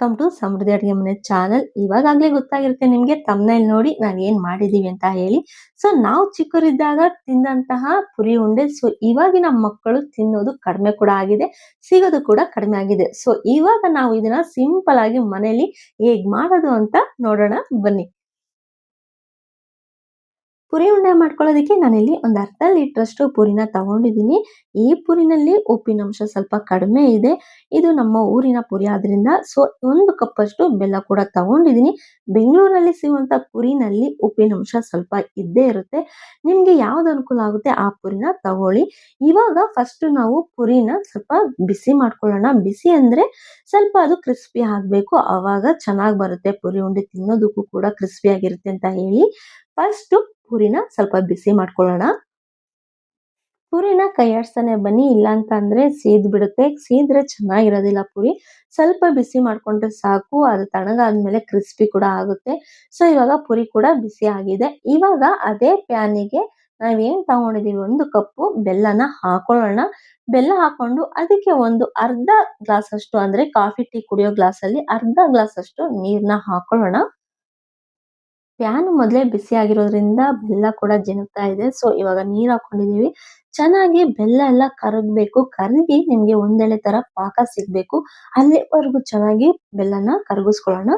Welcome to ಸಮೃದ್ಧಿ ಅಡುಗೆ ಮನೆ channel ಇವಾಗಾಗ್ಲೇ ಗೊತ್ತಾಗಿರುತ್ತೆ ನಿಮ್ಗೆ ತಮ್ಮನೇಲಿ ನೋಡಿ ನಾವ್ ಏನ್ ಮಾಡಿದೀವಿ ಅಂತ ಹೇಳಿ. ಸೊ ನಾವು ಚಿಕ್ಕವರಿದ್ದಾಗ ತಿಂದಂತಹ ಪುರಿ ಉಂಡೆ ಸೊ ಇವಾಗಿನ ಮಕ್ಕಳು ತಿನ್ನೋದು ಕಡಿಮೆ ಕೂಡ ಆಗಿದೆ, ಸಿಗೋದು ಕೂಡ ಕಡಿಮೆ ಆಗಿದೆ. ಸೊ ಇವಾಗ ನಾವು ಇದನ್ನ ಸಿಂಪಲ್ ಆಗಿ ಮನೇಲಿ ಹೇಗ್ ಮಾಡೋದು ಅಂತ ನೋಡೋಣ. ಬನ್ನಿ. ಪುರಿ ಉಂಡೆ ಮಾಡ್ಕೊಳ್ಳೋದಕ್ಕೆ ನಾನಿಲ್ಲಿ ಒಂದು ಅರ್ಧ ಲೀಟ್ರಷ್ಟು ಪುರಿನ ತಗೊಂಡಿದ್ದೀನಿ. ಈ ಪುರಿನಲ್ಲಿ ಉಪ್ಪಿನಂಶ ಸ್ವಲ್ಪ ಕಡಿಮೆ ಇದೆ. ಇದು ನಮ್ಮ ಊರಿನ ಪುರಿ ಆದ್ರಿಂದ ಸೊ, ಒಂದು ಕಪ್ ಅಷ್ಟು ಬೆಲ್ಲ ಕೂಡ ತಗೊಂಡಿದ್ದೀನಿ. ಬೆಂಗಳೂರಲ್ಲಿ ಸಿಗುವಂಥ ಪುರಿನಲ್ಲಿ ಉಪ್ಪಿನಂಶ ಸ್ವಲ್ಪ ಇದ್ದೇ ಇರುತ್ತೆ. ನಿಮಗೆ ಯಾವ್ದು ಅನುಕೂಲ ಆಗುತ್ತೆ ಆ ಪುರಿನ ತಗೊಳ್ಳಿ. ಇವಾಗ ಫಸ್ಟ್ ನಾವು ಪುರಿನ ಸ್ವಲ್ಪ ಬಿಸಿ ಮಾಡ್ಕೊಳ್ಳೋಣ. ಬಿಸಿ ಅಂದ್ರೆ ಸ್ವಲ್ಪ ಅದು ಕ್ರಿಸ್ಪಿ ಆಗಬೇಕು. ಆವಾಗ ಚೆನ್ನಾಗಿ ಬರುತ್ತೆ. ಪುರಿ ಉಂಡೆ ತಿನ್ನೋದಕ್ಕೂ ಕೂಡ ಕ್ರಿಸ್ಪಿ ಆಗಿರುತ್ತೆ ಅಂತ ಹೇಳಿ. ಫಸ್ಟ್ ಪುರಿನ ಸ್ವಲ್ಪ ಬಿಸಿ ಮಾಡ್ಕೊಳ್ಳೋಣ. ಪುರಿನ ಕೈಯಾಡ್ಸ್ತಾನೆ ಬನ್ನಿ ಇಲ್ಲ ಅಂತ ಅಂದ್ರೆ ಸೀದ್ ಬಿಡುತ್ತೆ. ಸೀದ್ರೆ ಚೆನ್ನಾಗಿರೋದಿಲ್ಲ ಪುರಿ. ಸ್ವಲ್ಪ ಬಿಸಿ ಮಾಡ್ಕೊಂಡ್ರೆ ಸಾಕು, ಅದು ತಣಗಾದ್ಮೇಲೆ ಕ್ರಿಸ್ಪಿ ಕೂಡ ಆಗುತ್ತೆ. ಸೊ, ಇವಾಗ ಪುರಿ ಕೂಡ ಬಿಸಿ ಆಗಿದೆ. ಇವಾಗ ಅದೇ ಪ್ಯಾನಿಗೆ ನಾವೇನ್ ತಗೊಂಡಿದೀವಿ? ಒಂದು ಕಪ್ಪು ಬೆಲ್ಲನ ಹಾಕೊಳ್ಳೋಣ. ಬೆಲ್ಲ ಹಾಕೊಂಡು ಅದಕ್ಕೆ ಒಂದು ಅರ್ಧ ಗ್ಲಾಸ್ ಅಷ್ಟು ಅಂದ್ರೆ ಕಾಫಿ ಟೀ ಕುಡಿಯೋ ಗ್ಲಾಸ್ ಅಲ್ಲಿ ಅರ್ಧ ಗ್ಲಾಸ್ ಅಷ್ಟು ನೀರ್ನ ಹಾಕೊಳ್ಳೋಣ. ಪ್ಯಾನ್ ಮೊದಲೇ ಬಿಸಿ ಆಗಿರೋದ್ರಿಂದ ಬೆಲ್ಲ ಕೂಡ ಜಿನುಗ್ತಾ ಇದೆ. ಸೊ, ಇವಾಗ ನೀರ್ ಹಾಕೊಂಡಿದೀವಿ. ಚೆನ್ನಾಗಿ ಬೆಲ್ಲ ಎಲ್ಲ ಕರಗಬೇಕು. ಕರಗಿ ನಿಮ್ಗೆ ಒಂದೆಳೆ ತರ ಪಾಕ ಸಿಗ್ಬೇಕು. ಅಲ್ಲಿವರೆಗೂ ಚೆನ್ನಾಗಿ ಬೆಲ್ಲನ ಕರಗಿಸ್ಕೊಳ್ಳೋಣ.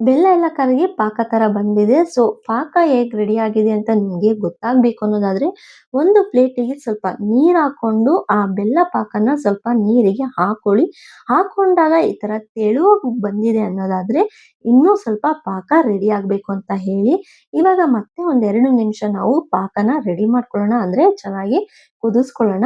ಬೆಲ್ಲ ಎಲ್ಲ ಕರಗಿ ಪಾಕ ತರ ಬಂದಿದೆ. ಸೊ ಪಾಕ ಹೇಗೆ ರೆಡಿ ಆಗಿದೆ ಅಂತ ನಿಮಗೆ ಗೊತ್ತಾಗ್ಬೇಕು ಅನ್ನೋದಾದ್ರೆ, ಒಂದು ಪ್ಲೇಟಿಗೆ ಸ್ವಲ್ಪ ನೀರು ಹಾಕೊಂಡು ಆ ಬೆಲ್ಲ ಪಾಕನ ಸ್ವಲ್ಪ ನೀರಿಗೆ ಹಾಕೊಳ್ಳಿ. ಹಾಕೊಂಡಾಗ ಈ ತರ ತೆಳು ಬಂದಿದೆ ಅನ್ನೋದಾದ್ರೆ, ಇನ್ನೂ ಸ್ವಲ್ಪ ಪಾಕ ರೆಡಿ ಆಗಬೇಕು ಅಂತ ಹೇಳಿ. ಇವಾಗ ಮತ್ತೆ ಒಂದೆರಡು ನಿಮಿಷ ನಾವು ಪಾಕನ ರೆಡಿ ಮಾಡ್ಕೊಳ್ಳೋಣ. ಅಂದ್ರೆ ಚೆನ್ನಾಗಿ ಕುದಿಸ್ಕೊಳ್ಳೋಣ.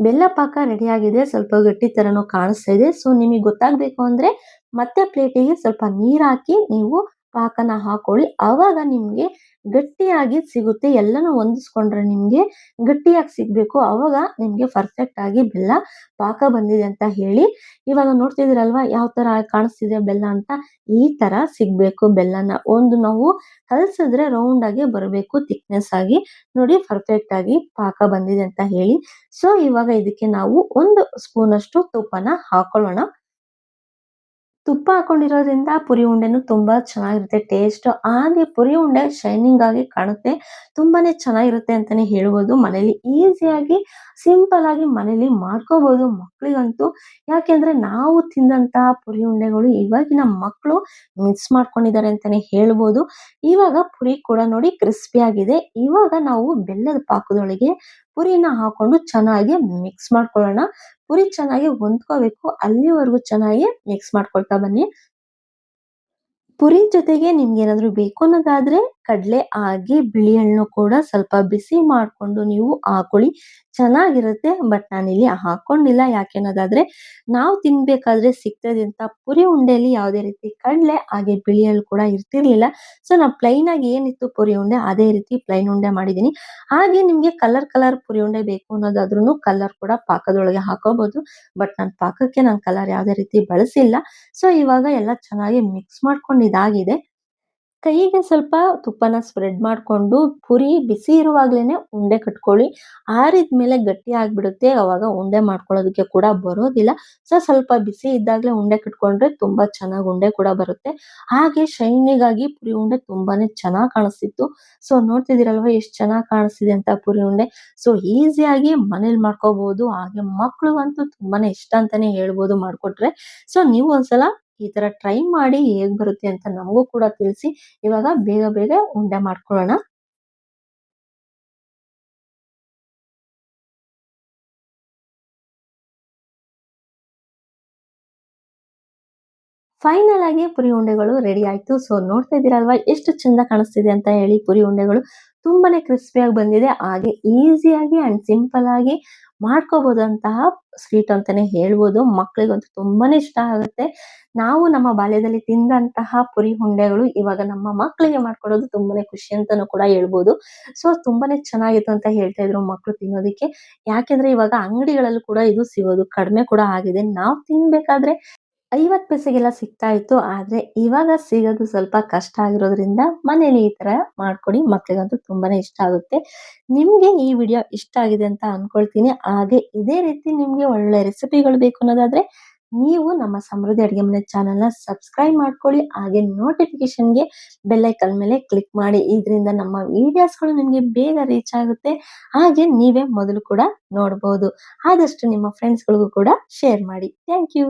ಬೆಲ್ಲ ಪಾಕ ರೆಡಿ ಆಗಿದೆ. ಸ್ವಲ್ಪ ಗಟ್ಟಿ ತರನು ಕಾಣಿಸ್ತಾ ಇದೆ. ಸೊ ನಿಮಗೆ ಗೊತ್ತಾಗ್ಬೇಕು ಅಂದ್ರೆ ಮತ್ತೆ ಪ್ಲೇಟಿಗೆ ಸ್ವಲ್ಪ ನೀರ್ ಹಾಕಿ ನೀವು ಪಾಕನ ಹಾಕೊಳ್ಳಿ. ಅವಾಗ ನಿಮಗೆ ಗಟ್ಟಿಯಾಗಿ ಸಿಗುತ್ತೆ. ಎಲ್ಲನೂ ಹೊಂದಿಸ್ಕೊಂಡ್ರೆ ನಿಮಗೆ ಗಟ್ಟಿಯಾಗಿ ಸಿಗಬೇಕು. ಅವಾಗ ನಿಮಗೆ ಪರ್ಫೆಕ್ಟ್ ಆಗಿ ಬೆಲ್ಲ ಪಾಕ ಬಂದಿದೆ ಅಂತ ಹೇಳಿ. ಇವಾಗ ನೋಡ್ತಿದಿರಲ್ವಾ ಯಾವ ತರ ಕಾಣಿಸ್ತಿದೆ ಬೆಲ್ಲ ಅಂತ? ಈ ತರ ಸಿಗ್ಬೇಕು ಬೆಲ್ಲನ. ಒಂದು ನಾವು ಕಲ್ಸಿದ್ರೆ ರೌಂಡ್ ಆಗಿ ಬರಬೇಕು ಥಿಕ್ನೆಸ್ ಆಗಿ. ನೋಡಿ ಪರ್ಫೆಕ್ಟ್ ಆಗಿ ಪಾಕ ಬಂದಿದೆ ಅಂತ ಹೇಳಿ. ಸೊ ಇವಾಗ ಇದಕ್ಕೆ ನಾವು ಒಂದು ಸ್ಪೂನ್ ಅಷ್ಟು ತುಪ್ಪನ ಹಾಕೊಳ್ಳೋಣ. ತುಪ್ಪ ಹಾಕೊಂಡಿರೋದ್ರಿಂದ ಪುರಿ ಉಂಡೆನು ತುಂಬಾ ಚೆನ್ನಾಗಿರುತ್ತೆ. ಟೇಸ್ಟ್ ಹಾಗೆ ಪುರಿ ಉಂಡೆ ಶೈನಿಂಗ್ ಆಗಿ ಕಾಣುತ್ತೆ. ತುಂಬಾನೇ ಚೆನ್ನಾಗಿರುತ್ತೆ ಅಂತಾನೆ ಹೇಳ್ಬೋದು. ಮನೇಲಿ ಈಸಿಯಾಗಿ ಸಿಂಪಲ್ ಆಗಿ ಮನೇಲಿ ಮಾಡ್ಕೋಬೋದು ಮಕ್ಕಳಿಗಂತೂ ಯಾಕೆಂದ್ರೆ ನಾವು ತಿಂದಂತಹ ಪುರಿ ಉಂಡೆಗಳು ಇವಾಗಿನ ಮಕ್ಕಳು ಮಿಸ್ ಮಾಡ್ಕೊಂಡಿದ್ದಾರೆ ಅಂತಾನೆ ಹೇಳ್ಬೋದು. ಇವಾಗ ಪುರಿ ಕೂಡ ನೋಡಿ ಕ್ರಿಸ್ಪಿ ಆಗಿದೆ. ಇವಾಗ ನಾವು ಬೆಲ್ಲದ ಪಾಕದೊಳಗೆ ಪುರಿನ ಹಾಕೊಂಡು ಚೆನ್ನಾಗಿ ಮಿಕ್ಸ್ ಮಾಡ್ಕೊಳ್ಳೋಣ. ಪುರಿ ಚೆನ್ನಾಗಿ ಹೊಂದ್ಕೋಬೇಕು. ಅಲ್ಲಿವರೆಗೂ ಚೆನ್ನಾಗಿ ಮಿಕ್ಸ್ ಮಾಡ್ಕೊಳ್ತಾ ಬನ್ನಿ. ಪುರಿ ಜೊತೆಗೆ ನಿಮ್ಗೆ ಏನಾದ್ರು ಬೇಕು ಅನ್ನೋದಾದ್ರೆ ಕಡಲೆ ಹಾಗೆ ಬಿಳಿ ಹಣ್ಣು ಕೂಡ ಸ್ವಲ್ಪ ಬಿಸಿ ಮಾಡ್ಕೊಂಡು ನೀವು ಹಾಕೊಳ್ಳಿ ಚೆನ್ನಾಗಿರುತ್ತೆ, ಬಟ್ ನಾನಿಲ್ಲಿ ಹಾಕೊಂಡಿಲ್ಲ. ಯಾಕೆ ಅನ್ನೋದಾದರೆ ನಾವು ತಿನ್ಬೇಕಾದ್ರೆ ಸಿಗ್ತದೆ ಅಂತ ಪುರಿ ಉಂಡೆಯಲ್ಲಿ ಯಾವುದೇ ರೀತಿ ಕಡಲೆ ಹಾಗೆ ಬಿಳಿ ಹಣ್ಣು ಕೂಡ ಇರ್ತಿರ್ಲಿಲ್ಲ. ಸೊ ನಾವು ಪ್ಲೈನಾಗಿ ಆಗಿ ಏನಿತ್ತು ಪುರಿ ಉಂಡೆ, ಅದೇ ರೀತಿ ಪ್ಲೈನ್ ಉಂಡೆ ಮಾಡಿದ್ದೀನಿ. ಹಾಗೆ ನಿಮಗೆ ಕಲರ್ ಕಲರ್ ಪುರಿ ಉಂಡೆ ಬೇಕು ಅನ್ನೋದಾದ್ರೂ ಕಲರ್ ಕೂಡ ಪಾಕದೊಳಗೆ ಹಾಕೋಬಹುದು ಬಟ್ ನಾನು ಪಾಕಕ್ಕೆ ನಾನು ಕಲರ್ ಯಾವುದೇ ರೀತಿ ಬಳಸಿಲ್ಲ. ಸೊ, ಇವಾಗ ಎಲ್ಲ ಚೆನ್ನಾಗಿ ಮಿಕ್ಸ್ ಮಾಡ್ಕೊಂಡು ಇದಾಗಿದೆ. ಕೈಗೆ ಸ್ವಲ್ಪ ತುಪ್ಪನ ಸ್ಪ್ರೆಡ್ ಮಾಡ್ಕೊಂಡು ಪುರಿ ಬಿಸಿ ಇರುವಾಗಲೇ ಉಂಡೆ ಕಟ್ಕೊಳ್ಳಿ. ಆರಿದ ಮೇಲೆ ಗಟ್ಟಿ ಆಗಿಬಿಡುತ್ತೆ. ಅವಾಗ ಉಂಡೆ ಮಾಡ್ಕೊಳ್ಳೋದಕ್ಕೆ ಕೂಡ ಬರೋದಿಲ್ಲ. ಸೊ ಸ್ವಲ್ಪ ಬಿಸಿ ಇದ್ದಾಗಲೇ ಉಂಡೆ ಕಟ್ಕೊಂಡ್ರೆ ತುಂಬಾ ಚೆನ್ನಾಗಿ ಉಂಡೆ ಕೂಡ ಬರುತ್ತೆ. ಹಾಗೆ ಶೈನಿಗಾಗಿ ಪುರಿ ಉಂಡೆ ತುಂಬಾನೇ ಚೆನ್ನಾಗಿ ಕಾಣಿಸ್ತಿತ್ತು. ಸೊ ನೋಡ್ತಿದ್ದೀರಲ್ವಾ ಎಷ್ಟು ಚೆನ್ನಾಗಿ ಕಾಣಿಸ್ತಿದೆ ಅಂತ ಪುರಿ ಉಂಡೆ. ಸೊ ಈಸಿಯಾಗಿ ಮನೇಲಿ ಮಾಡ್ಕೋಬಹುದು ಹಾಗೆ ಮಕ್ಳಿಗಂತೂ ತುಂಬಾನೇ ಇಷ್ಟ ಅಂತಾನೆ ಹೇಳ್ಬೋದು ಮಾಡ್ಕೊಟ್ರೆ. ಸೊ ನೀವು ಒಂದ್ಸಲ ಈ ತರ ಟ್ರೈ ಮಾಡಿ ಹೇಗ್ ಬರುತ್ತೆ ಅಂತ ನಮಗೂ ಕೂಡ ತಿಳಿಸಿ. ಇವಾಗ ಬೇಗ ಬೇಗ ಉಂಡೆ ಮಾಡ್ಕೊಳ್ಳೋಣ. ಫೈನಲ್ ಆಗಿ ಪುರಿ ಉಂಡೆಗಳು ರೆಡಿ ಆಯ್ತು. ಸೊ ನೋಡ್ತಾ ಇದ್ದೀರಲ್ವಾ, ಎಷ್ಟು ಚಂದ ಕಾಣಿಸ್ತಿದೆ ಅಂತ ಹೇಳಿ ಪುರಿ ಉಂಡೆಗಳು ತುಂಬಾನೇ ಕ್ರಿಸ್ಪಿಯಾಗಿ ಬಂದಿದೆ. ಹಾಗೆ ಈಸಿಯಾಗಿ ಅಂಡ್ ಸಿಂಪಲ್ ಆಗಿ ಮಾಡ್ಕೋಬಹುದಂತಹ ಸ್ವೀಟ್ ಅಂತಾನೆ ಹೇಳ್ಬೋದು. ಮಕ್ಕಳಿಗಂತೂ ತುಂಬಾನೇ ಇಷ್ಟ ಆಗುತ್ತೆ. ನಾವು ನಮ್ಮ ಬಾಲ್ಯದಲ್ಲಿ ತಿಂದಂತಹ ಪುರಿ ಉಂಡೆಗಳು ಇವಾಗ ನಮ್ಮ ಮಕ್ಕಳಿಗೆ ಮಾಡ್ಕೊಡೋದು ತುಂಬಾನೇ ಖುಷಿ ಅಂತಾನೂ ಕೂಡ ಹೇಳ್ಬೋದು. ಸೊ ತುಂಬಾನೇ ಚೆನ್ನಾಗಿತ್ತು ಅಂತ ಹೇಳ್ತಾ ಇದ್ರು ಮಕ್ಕಳು ತಿನ್ನೋದಕ್ಕೆ. ಯಾಕೆಂದ್ರೆ ಇವಾಗ ಅಂಗಡಿಗಳಲ್ಲೂ ಕೂಡ ಇದು ಸಿಗೋದು ಕಡಿಮೆ ಕೂಡ ಆಗಿದೆ. ನಾವು ತಿನ್ಬೇಕಾದ್ರೆ ಐವತ್ತು ಪೈಸೆಗೆಲ್ಲ ಸಿಗ್ತಾ ಇತ್ತು. ಆದ್ರೆ ಇವಾಗ ಸಿಗೋದು ಸ್ವಲ್ಪ ಕಷ್ಟ ಆಗಿರೋದ್ರಿಂದ ಮನೇಲಿ ಈ ತರ ಮಾಡ್ಕೊಡಿ. ಮಕ್ಳಿಗಂತೂ ತುಂಬಾನೇ ಇಷ್ಟ ಆಗುತ್ತೆ. ನಿಮ್ಗೆ ಈ ವಿಡಿಯೋ ಇಷ್ಟ ಆಗಿದೆ ಅಂತ ಅನ್ಕೊಳ್ತೀನಿ. ಹಾಗೆ ಇದೇ ರೀತಿ ನಿಮ್ಗೆ ಒಳ್ಳೆ ರೆಸಿಪಿಗಳು ಬೇಕು ಅನ್ನೋದಾದ್ರೆ ನೀವು ನಮ್ಮ ಸಮೃದ್ಧಿ ಅಡುಗೆ ಮನೆ ಚಾನೆಲ್‌ನ ಸಬ್ಸ್ಕ್ರೈಬ್ ಮಾಡ್ಕೊಳ್ಳಿ. ಹಾಗೆ ನೋಟಿಫಿಕೇಷನ್‌ಗೆ ಬೆಲ್ ಐಕಾನ್ ಮೇಲೆ ಕ್ಲಿಕ್ ಮಾಡಿ. ಇದರಿಂದ ನಮ್ಮ ವಿಡಿಯೋಸ್‌ಗಳು ನಿಮ್ಗೆ ಬೇಗ ರೀಚ್ ಆಗುತ್ತೆ. ಹಾಗೆ ನೀವೇ ಮೊದಲು ಕೂಡ ನೋಡ್ಬೋದು. ಆದಷ್ಟು ನಿಮ್ಮ ಫ್ರೆಂಡ್ಸ್‌ಗಳಿಗೂ ಕೂಡ ಶೇರ್ ಮಾಡಿ. Thank you.